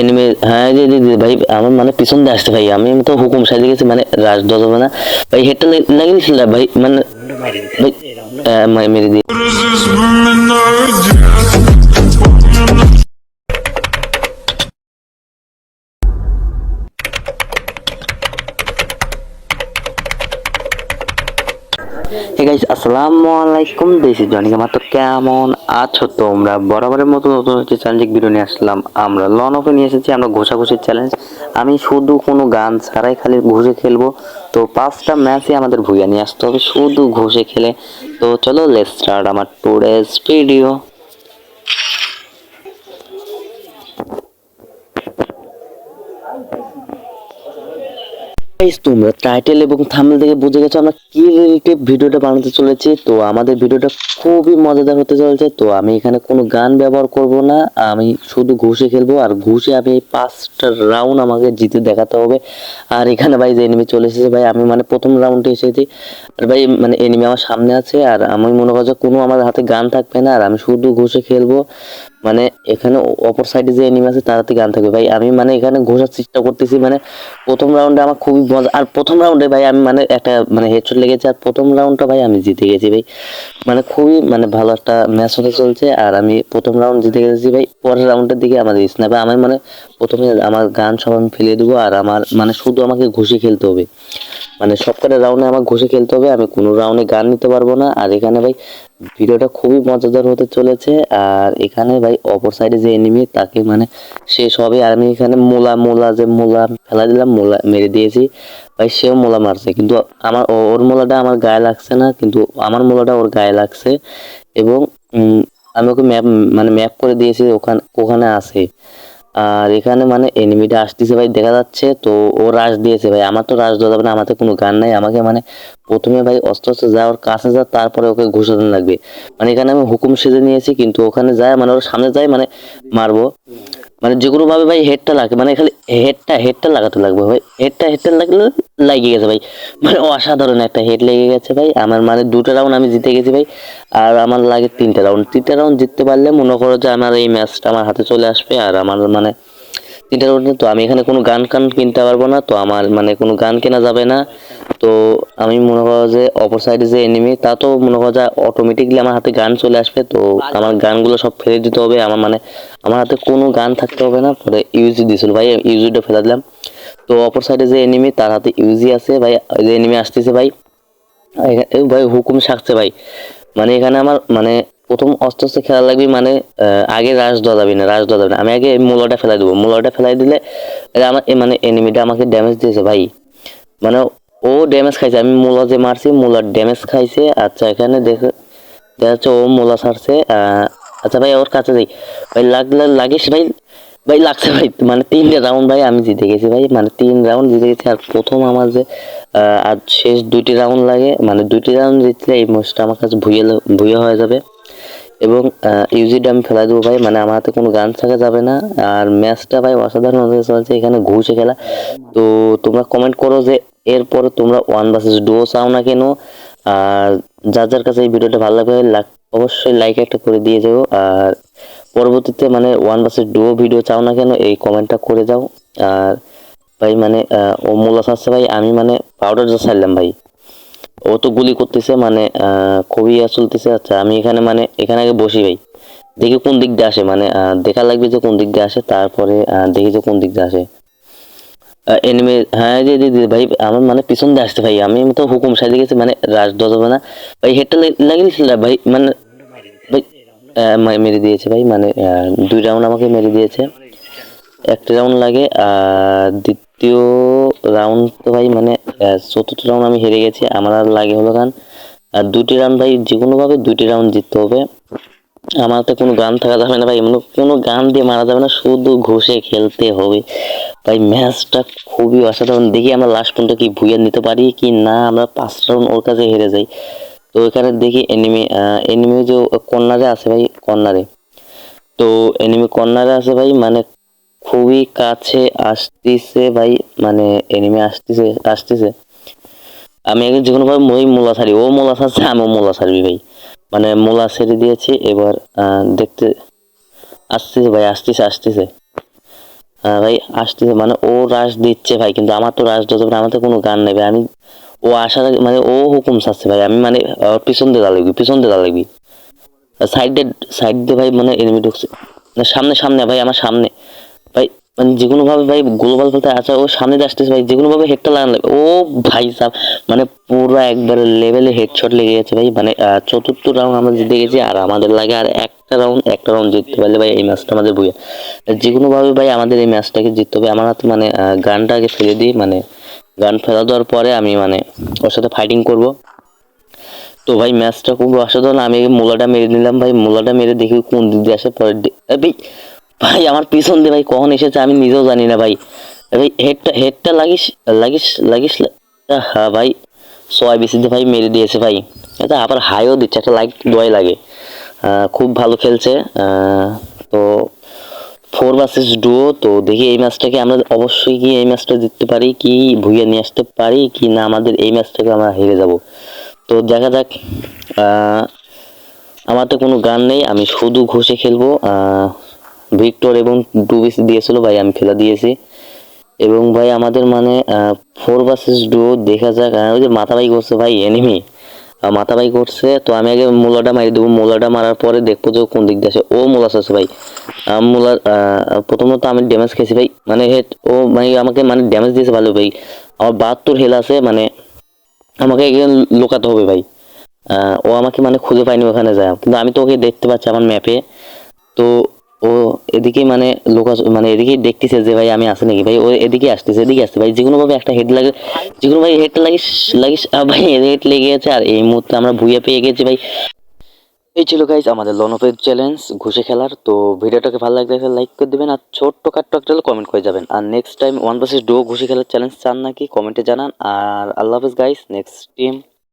Anime হ্যাঁ জি জি ভাই, আমার মানে পিছন দিয়ে আসছে, ভাই। আমি তো হুকুম সাজে গেছি মানে রাজ দজাবে না। ভাই, হেডটা লাগিয়েছিল ভাই মানে ভাই মেরে দিয়ে। গাইস আসসালামু আলাইকুম দিস ইজ জনি মাত্র কেমন আছো তোমরা? বরাবরের মতো নতুন একটি চ্যালেঞ্জিক ভিডিও নিয়ে আসলাম। আমরা লন অফে নিয়ে এসেছি, আমরা ঘোষাঘুষির চ্যালেঞ্জ আমি শুধু কোনো গান ছাড়াই খালি ঘুষে খেলব। তো পাঁচটা ম্যাচই আমাদের ভুইয়া নিয়ে আসতে হবে। শুধু ঘুষে খেলে। তো চলো লেট স্টার্ট আমার টুডেস ভিডিও গাইস তোমরা টাইটেল এবং থাম্বনেল থেকে বুঝে গেছো আমরা কি রিলেটেড ভিডিওটা বানাতে চলেছি। তো আমাদের ভিডিওটা খুবই মজাদার হতে চলেছে। তো আমি এখানে কোনো গান ব্যবহার করব না। আমি শুধু ঘুষে খেলব আর ঘুষে আমি এই পাঁচটা রাউন্ড আমাকে জিতে দেখাতে হবে। আর এখানে ভাই যে এনিমি চলে এসেছে ভাই, আমি মানে প্রথম রাউন্ডে এসেছি। আর ভাই মানে এনিমি আমার সামনে আছে আর আমি মনে করছি কোনো আমার হাতে গান থাকবে না। আর আমি শুধু ঘুষে খেলব। মানে এখানে অপর সাইডে যে এনিমি আছে, তার হাতে গান থাকবে। ভাই, আমি মানে এখানে ঘোষার চেষ্টা করতেছি মানে প্রথম রাউন্ডে আমার খুবই মজা আর প্রথম রাউন্ডে ভাই, আমি মানে একটা মানে হেডশট লেগেছে, আর প্রথম রাউন্ডটা ভাই আমি জিতে গেছি, ভাই। মানে খুবই মানে ভালো একটা ম্যাচ হতে চলছে, আর আমি প্রথম রাউন্ড জিতে গেছি, ভাই। পরের রাউন্ডের দিকে আমাদের স্ন্যাপে আমি মানে প্রথমে আমার গান সব আমি ফেলে দেবো, আর আমার মানে শুধু আমাকে ঘুষে খেলতে হবে। মানে সবকটা রাউন্ডে আমার ঘুষে খেলতে হবে, আমি কোনো রাউন্ডে গান নিতে পারব না। আর এখানে ভাই, ভিডিওটা খুবই মজাদার হতে চলেছে। আর এখানে ভাই, অপর সাইডে যে এনিমি তাকে মানে শেষ হবে। আর আমি এখানে মোলা মোলা যে মোলা ফেলা দিলাম, মোলা মেরে দিয়েছি। ভাই, সেও মোলা মারছে। কিন্তু আমার ওর মোলাটা আমার গায়ে লাগছে না, কিন্তু আমার মোলাটা ওর গায়ে লাগছে। এবং আমি ওকে ম্যাপ মানে ম্যাপ করে দিয়েছি, ওখানে ওখানে আছে। আর এখানে মানে এনিমিটা আসতেছে ভাই, দেখা যাচ্ছে। তো ও রাশ দিয়েছে ভাই। আমার তো রাশ দেওয়া যাবে না আমার তো কোনো গান নাই। আমাকে মানে প্রথমে ভাই অস্ত্র অস্ত্র যা, ওর কাছে যা, তারপরে ওকে ঘুষাতে লাগবে। মানে এখানে আমি হুকুম সেজে নিয়েছি, কিন্তু ওখানে যায় মানে ওর সামনে যায় মানে মারবো। মানে যে কোনো ভাবে ভাই হেডটা লাগে মানে খালি হেডটা হেডটা লাগাতে লাগবে ভাই। হেডটা হেডটা লাগলে লাগিয়ে গেছে ভাই। মানে অসাধারণ একটা হেড লেগে গেছে ভাই। আমার মানে দুটো রাউন্ড আমি জিতে গেছি ভাই। আর আমার লাগে তিনটা রাউন্ড তিনটা রাউন্ড জিততে পারলে মনে করো যে আমার এই ম্যাচটা আমার হাতে চলে আসবে। আর আমার মানে তিনটা রাউন্ডে তো আমি এখানে কোনো গান কান কিনতে পারব না, তো আমার মানে কোনো গান কেনা যাবে না। তো আমি মনে করো যে অপর সাইডে যে এনিমি তা তো মনে করো যে অটোমেটিকলি আমার হাতে গান চলে আসবে, তো আমার গানগুলো সব ফেলে দিতে হবে। আমার মানে আমার হাতে কোনো গান থাকতে হবে না, পরে ইউজি দিয়েছিল ভাই ইউজিটা ফেলে দিলাম। তো অপর সাইডে যে এনিমি তার হাতে ইউজি আছে। ভাই যে এনিমি আসতেছে, ভাই। ভাই, হুকুম শাকছে ভাই। মানে এখানে আমার মানে প্রথম অস্তে অস্তে খেলা লাগবে মানে আগে রাশ যাবে না, রাশ যাবে না। আমি আগে মূলাটা ফেলাই দেবো। মূলাটা ফেলাই দিলে আমার মানে এনিমিটা আমাকে ড্যামেজ দিয়েছে ভাই। মানে ও ড্যামেজ খাইছে, আমি মূলা যে মারছি, মূলার ড্যামেজ খাইছে। আচ্ছা এখানে দেখে, দেখা যাচ্ছে ও মূলা ছাড়ছে আচ্ছা ভাই, ওর কাছে যাই। ভাই, লাগলে লাগিস ভাই ভাই, লাগছে ভাই। মানে তিনটে রাউন্ড ভাই, আমি জিতে গেছি ভাই। মানে তিন রাউন্ড জিতে গেছি। আর প্রথম আমার যে আর শেষ দুইটি রাউন্ড লাগে। মানে দুইটি রাউন্ড জিতলে এই ম্যাচটা আমার কাছে ভুয়ে ভুয়ে হয়ে যাবে। এবং ইউজিটা আমি ফেলাই দেবো ভাই। মানে আমার হাতে কোনো গান থাকা যাবে না। আর ম্যাচটা ভাই অসাধারণ চলছে এখানে ঘুষে খেলা। তো তোমরা কমেন্ট করো যে এরপরে তোমরা ওয়ান ভার্সেস ডুও চাও না কেন? আর যার যার কাছে এই ভিডিওটা ভালো লাগবে অবশ্যই লাইক একটা করে দিয়ে যাও। আর পরবর্তীতে মানে ওয়ান ভার্সেস ডুও ভিডিও চাও না কেন, এই কমেন্টটা করে যাও। আর ভাই মানে ও মূল আছে ভাই, আমি মানে পাউডার ছাড়লাম ভাই। ও তো গুলি করতেছে মানে খুবই চলতেছে আচ্ছা আমি এখানে মানে এখানে আগে বসি ভাই। দেখি কোন দিক দিয়ে আসে মানে দেখা লাগবে যে কোন দিক দিয়ে আসে, তারপরে দেখি যে কোন দিক দিয়ে আসে। এনিমে হ্যাঁ জি জি ভাই, আমার মানে পিছন দিয়ে আসছে ভাই। আমি তো হুকুম সাজে গেছি মানে রাজ দজাবে না। ভাই হেডটা লাগিয়েছিল ভাই মানে ভাই মেরে দিয়েছে ভাই মানে দুই রাউন্ড আমাকে মেরে দিয়েছে। একটা রাউন্ড লাগে আর দ্বিতীয় রাউন্ড তো ভাই মানে চতুর্থ রাউন্ড আমি হেরে গেছি, আমার আর লাগে হলো গান। আর দুটি রাউন্ড ভাই যে কোনোভাবে দুটি রাউন্ড জিততে হবে। আমার তো কোনো গান থাকা যাবে না ভাই মানে কোনো গান দিয়ে মারা যাবে না, শুধু ঘষে খেলতে হবে। ভাই, ম্যাচটা খুবই অসাধারণ। দেখি আমরা লাস্ট পর্যন্ত কি ভুইয়া নিতে পারি কি না, আমরা পাঁচ রাউন্ড ওর কাছে হেরে যাই। তো এখানে দেখি এনিমি এনিমি যে কর্নারে আছে ভাই, কর্নারে। তো এনিমি কর্নারে আছে ভাই মানে খুবই কাছে আসতেছে ভাই মানে এনিমি আসতেছে আসতেছে। আমি আগে যে কোনোভাবে ওই মোলা ছাড়ি ও মোলা ছাড়ছে আমিও মোলা ছাড়বি ভাই। মানে মোলা ছেড়ে দিয়েছি এবার দেখতে আসতেছে ভাই আসতেছে আসতেছে। আহ, ভাই আসতেছে মানে ও রাশ দিচ্ছে ভাই কিন্তু আমার তো রাশ দিতে পারে আমার তো কোনো গান ভাই। আমি ও আসার মানে ও হুকুম চাচ্ছে ভাই আমি মানে পিছন দিয়ে লাগবি পিছন দিয়ে লাগবি। সাইডে সাইড দিয়ে ভাই মানে এনিমি ঢুকছে। সামনে সামনে ভাই আমার সামনে। ভাই মানে যে কোনো ভাবে ভাই গ্লোবাল বলতে আচ্ছা ও সামনে আসতেছে ভাই যে কোনো ভাবে হেডটা লাগানো লাগবে। ও ভাই সাহ মানে পুরো একবারে লেভেলে হেডশট লেগে গেছে ভাই মানে চতুর্থ রাউন্ড আমরা জিতে গেছি, আর আমাদের লাগে আর একটা রাউন্ড একটা রাউন্ড জিততে পারলে ভাই এই ম্যাচটা আমাদের বইয়া যে কোনো ভাবে ভাই আমাদের এই ম্যাচটাকে জিততে হবে, আমার হাতে মানে গানটা আগে ফেলে দিই মানে গান ফেলা দেওয়ার পরে আমি মানে ওর সাথে ফাইটিং করব। তো ভাই ম্যাচটা খুব অসাধারণ, আমি মোলাটা মেরে নিলাম ভাই, মোলাটা মেরে দেখি কোন দিক দিয়ে আসে, পরের ভাই ভাই, আমার পিছন দিয়ে ভাই কখন এসেছে আমি নিজেও জানি না ভাই। ভাই হেডটা হেডটা লাগিস লাগিস লাগিস হ্যাঁ ভাই, সবাই বেশি দিয়ে ভাই মেরে দিয়েছে ভাই। এটা আবার হাইও দিচ্ছে, একটা লাইক দোয়াই লাগে। খুব ভালো খেলছে তো ফোর ভার্সেস ডুও তো দেখি এই ম্যাচটাকে আমরা অবশ্যই কি এই ম্যাচটা জিততে পারি, কি ভুইয়ে নিয়ে আসতে পারি, কি না আমাদের এই ম্যাচটাকে আমরা হেরে যাব। তো দেখা যাক আমার তো কোনো গান নেই, আমি শুধু ঘষে খেলব ভিক্টর এবং ডুবিস দিয়েছিল ভাই আমি ফেলা দিয়েছি। এবং ভাই আমাদের মানে ফোর ভার্সেস ডুও দেখা যাক ওই যে মাথা মাথাবাই করছে ভাই এনিমি মাথা মাথাবাই করছে তো আমি আগে মোলাটা মারি দেবো। মোলাটা মারার পরে দেখব যে কোন দিক দিয়ে ও মোলা আছে ভাই। আহ, প্রথমত আমি ড্যামেজ খেয়েছি ভাই। মানে হেড ও মানে আমাকে মানে ড্যামেজ দিয়েছে ভালো ভাই। আমার বাহাত্তর হেল আছে মানে আমাকে এখানে লুকাতে হবে ভাই। ও আমাকে মানে খুঁজে পাইনি ওখানে যায়। কিন্তু আমি তো ওকে দেখতে পাচ্ছি আমার ম্যাপে তো ও এদিকে মানে লোক মানে এদিকে দেখতেছে যে ভাই আমি আসি নাকি? ভাই ও এদিকে আসতেছে, এদিকে আসছে ভাই যে কোনো ভাবে একটা হেড লাগে যে কোনো ভাই হেডটা লাগিস লাগিস ভাই হেড লেগে গেছে। আর এই মুহূর্তে আমরা ভুইয়া পেয়ে গেছি ভাই। এই ছিল গাইজ আমাদের লন লনপের চ্যালেঞ্জ ঘুষে খেলার। তো ভিডিওটাকে ভালো লাগলে লাইক করে দেবেন। আর ছোট্ট কাট্ট একটা কমেন্ট করে যাবেন। আর নেক্সট টাইম ওয়ান ভার্সেস ডো ঘুষে খেলার চ্যালেঞ্জ চান নাকি কমেন্টে জানান। আর আল্লাহ হাফিজ গাইস নেক্সট টিম